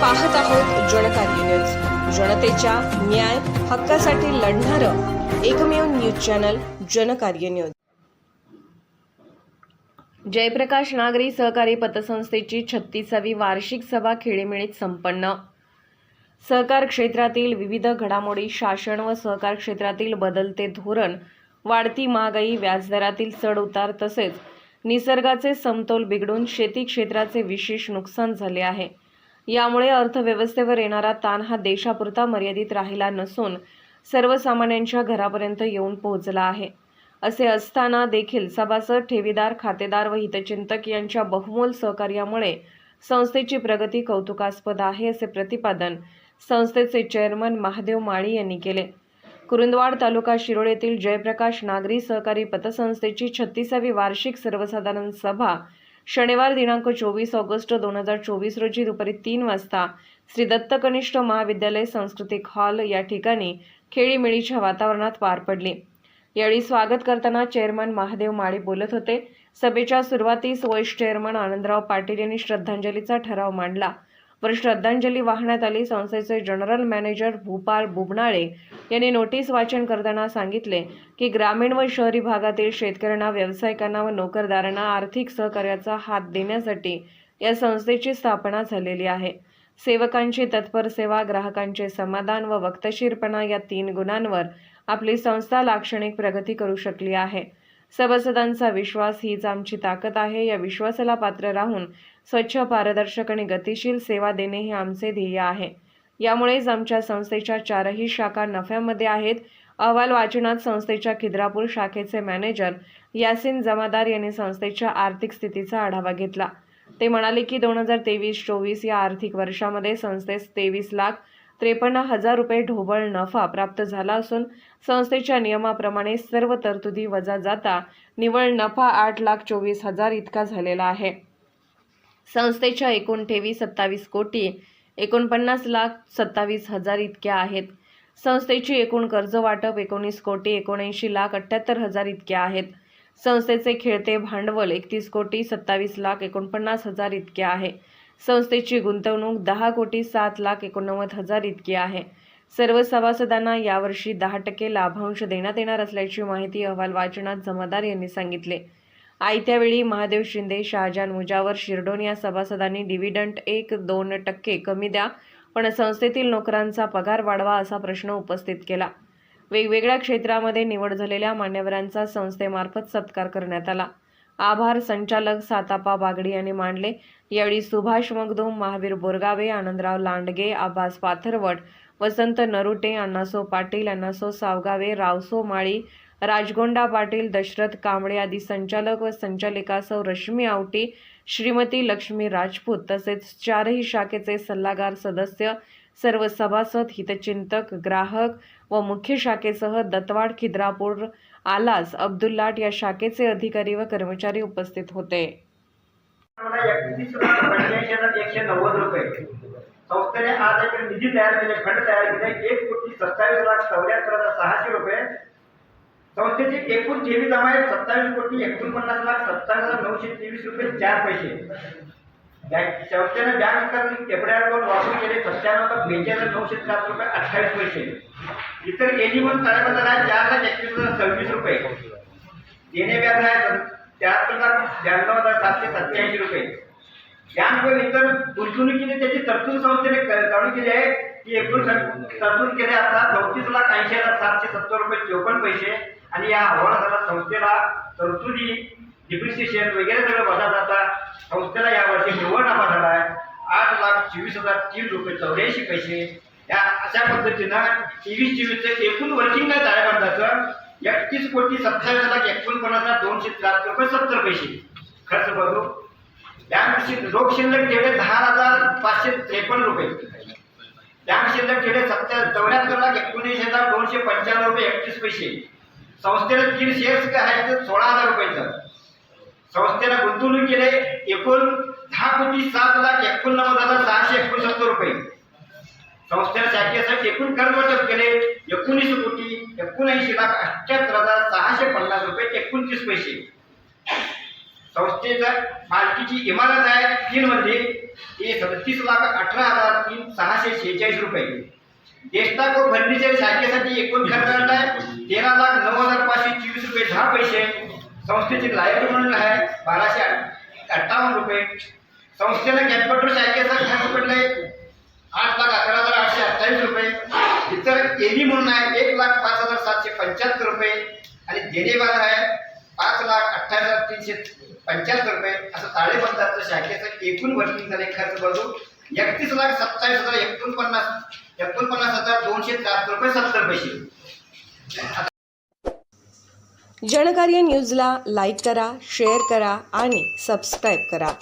पाहत आहोत जनकार्य न्यूज. जनतेच्या न्याय हक्कासाठी लढणारं एकमेव news channel Janakarya news. Jayprakash नागरी सहकारी पतसंस्थेची छत्तीसावी वार्षिक सभा खेळीमेळीत संपन्न. सहकार क्षेत्रातील विविध घडामोडी शासन व सहकार क्षेत्रातील बदलते धोरण वाढती महागाई व्याजदरातील चढउतार तसेच निसर्गाचे समतोल बिघडून शेती क्षेत्राचे विशेष नुकसान झाले आहे. यामुळे अर्थव्यवस्थेवर येणारा ताण हा देशापुरता मर्यादित राहिला नसून सर्वसामान्यांच्या घरापर्यंत येऊन पोहोचला आहे. असे असताना देखील सभासद ठेवीदार खातेदार व हितचिंतक यांच्या बहुमोल सहकार्यामुळे संस्थेची प्रगती कौतुकास्पद आहे असे प्रतिपादन संस्थेचे चेअरमन महादेव माळी यांनी केले. कुरुंदवाड तालुका शिरोळ येथील जयप्रकाश नागरी सहकारी पतसंस्थेची छत्तीसावी वार्षिक सर्वसाधारण सभा शनिवार दिनांक चोवीस ऑगस्ट दोन हजार चोवीस रोजी दुपारी तीन वाजता श्री दत्त कनिष्ठ महाविद्यालय सांस्कृतिक हॉल या ठिकाणी खेळीमेळीच्या वातावरणात पार पडली. यावेळी स्वागत करताना चेअरमन महादेव माळी बोलत होते. सभेच्या सुरुवातीस वाईस चेअरमन आनंदराव पाटील यांनी श्रद्धांजलीचा ठराव मांडला. वर श्रद्धांजली वाहण्यात आली. संस्थेचे जनरल मॅनेजर भूपाल बुबनाळे यांनी नोटीस वाचन करताना सांगितले की ग्रामीण व शहरी भागातील शेतकऱ्यांना व्यावसायिकांना व नोकरदारांना आर्थिक सहकार्याचा हात देण्यासाठी या संस्थेची स्थापना झालेली आहे. सेवकांची तत्पर सेवा ग्राहकांचे समाधान व वक्तशीरपणा या तीन गुणांवर आपली संस्था लाक्षणिक प्रगती करू शकली आहे. सभासदांचा विश्वास हीच आमची ताकद आहे. या विश्वासाला पात्र राहून स्वच्छ पारदर्शक आणि गतिशील सेवा देणे हे आमचे ध्येय आहे. यामुळेच आमच्या संस्थेच्या चारही शाखा नफ्यामध्ये आहेत. अहवाल वाचनात संस्थेच्या खिद्रापूर शाखेचे मॅनेजर यासिन जमादार यांनी संस्थेच्या आर्थिक स्थितीचा आढावा घेतला. ते म्हणाले की दोन हजार तेवीस चोवीस या आर्थिक वर्षामध्ये संस्थेस तेवीस लाख त्रेपन्न हजार रुपये ढोबळ नफा प्राप्त झाला असून संस्थेच्या नियमाप्रमाणे सर्व तरतुदी वजा जाता निव्वळ नफा आठ लाख चोवीस हजार इतका झालेला आहे. संस्थेच्या एकूण ठेवी सत्तावीस कोटी एकोणपन्नास लाख सत्तावीस हजार इतक्या आहेत. संस्थेची एकूण कर्ज वाटप एकोणीस कोटी एकोणऐंशी लाख अठ्ठ्याहत्तर हजार इतके आहेत. संस्थेचे खेळते भांडवल एकतीस कोटी सत्तावीस लाख एकोणपन्नास हजार इतके आहे. संस्थेची गुंतवणूक दहा कोटी सात लाख एकोणनव्वद हजार इतकी आहे. सर्व सभासदांना यावर्षी दहा टक्के लाभांश देण्यात येणार असल्याची माहिती अहवाल वाचनात जमादार यांनी सांगितले. आयत्या वेळी महादेव शिंदे शहाजान मुजावर शिरडोन या सभासदांनी डिव्हिडंट एक दोन टक्के कमी द्या पण संस्थेतील नोकरांचा पगार वाढवा असा प्रश्न उपस्थित केला. वेगवेगळ्या क्षेत्रामध्ये निवड झालेल्या मान्यवरांचा संस्थेमार्फत सत्कार करण्यात आला. आभार संचालक सातापा बागडी यांनी मांडले. यावेळी सुभाष मगदूम महावीर बोरगावे आनंदराव लांडगे आभास पाथरवट वसंत नरुटे अण्णासो पाटील अण्णासो सावगावे रावसो माळी राजगोंडा पाटील दशरथ कांबळे आदी संचालक व संचालिका सौ रश्मी आवटी श्रीमती लक्ष्मी राजपूत तसेच चारही शाखेचे सल्लागार सदस्य सर्व सभासद हितचिंतक ग्राहक व मुख्य शाखेसह दत्तवाड खिद्रापूर आलास अब्दुल्लाट या शाखेचे अधिकारी व कर्मचारी उपस्थित होते. एकशे नव्वद रुपये. संस्थेने आज एक निधी तयार केले फंड तयार केले. एक कोटी सत्तावीस लाख चौऱ्याहत्तर हजार सहाशे रुपये. संस्थेची एकूण ठेवी जमा आहे सत्तावीस कोटी एकोणपन्नास लाख सत्तावीस हजार नऊशे तेवीस रुपये चार पैसे. बँक संस्थेने बँक खात्यातून एफडीआर लोन वापरून केले सत्त्याण्णव बेचाळीस नऊशे त्र्याहत्तर रुपये अठ्ठावीस पैसे. इतर एलिमन ताळेबंद आहे चार लाख एकवीस हजार सव्वीस रुपये. देणे व्याज आहे त्र्याहत्तर लाख ब्याण्णव हजार सातशे सत्याऐंशी रुपये. यानंतर इतर गुंतवणुकीने त्याची तरतूद संस्थेने क- काढून केली आहे की एकूण तरतूद केली असता चौतीस लाख ऐंशी हजार सातशे सत्तर रुपये चोपन्न पैसे. आणि या हवालाला संस्थेला तरतुदी डिप्रिसिएशन वगैरे सगळं वजा जाता संस्थेला यावर्षी निव्वळ नफा झाला आहे. आठ लाख चोवीस हजार तीन रुपये चौऱ्याऐंशी पैसे. या अशा पद्धतीनं तेवीस चोवीसचं एकूण वर्किंग आहे ताळेबंदाचं एकतीस कोटी सत्तावीस लाख एकोणपन्नास हजार दोनशे लाख रुपये सत्तर पैसे. खर्च बघू. शिल्लक रोख शिल्लक ठेवले दहा हजार पाचशे त्रेपन्न रुपये. बँक शिल्लक ठेवले सत्तर चौऱ्याहत्तर लाख एकोणीस हजार दोनशे पंच्याण्णव रुपये एकतीस पैसे. संस्थेला तीन शेअर्स काय आहेत ते सोळा हजार रुपयेचं. संस्थेला गुंतवणूक केले एकूण दहा कोटी सात लाख एकोणनव्वद हजार सहाशे एकोणसत्तर रुपये. संस्थेला शाखेसाठी एकूण कर्ज वाटप केले एकोणीस कोटी एकोणऐंशी लाख अठ्ठ्याहत्तर हजार सहाशे पन्नास रुपये एकोणतीस पैसे. संस्थेचा मालकीची इमारत आहे तीन मध्ये ते सदतीस लाख अठरा हजार तीन सहाशे शेहेचाळीस रुपये. डेस्टाको फर्निचर शाखेसाठी एकूण खर्च आहे तेरा लाख नऊ हजार पाचशे चोवीस रुपये दहा पैसे. संस्थेचे लायब्ररी म्हणून आहे बाराशे अठ्ठावन्न रुपये. संस्थेला कॅम्प्युटर शाखेचा खर्च पडलाय आठ लाख अकरा हजार आठशे अठ्ठावीस रुपये इतर एव्ही म्हणून आहे एक लाख पाच हजार सातशे पंच्याहत्तर रुपये आणि देणेबाद आहे पाच लाख अठ्ठावीस हजार तीनशे पंच्याहत्तर रुपये असं ताळेबंदाचं शाखेचं एकूण वर्किंग झाले खर्च बाजू एकतीस लाख सत्तावीस हजार एकोणपन्नास एकोणपन्नास हजार दोनशे त्र्याहत्तर रुपये सत्तर पैसे. जनकार्य न्यूजला लाईक करा शेअर करा आणि सबस्क्राईब करा.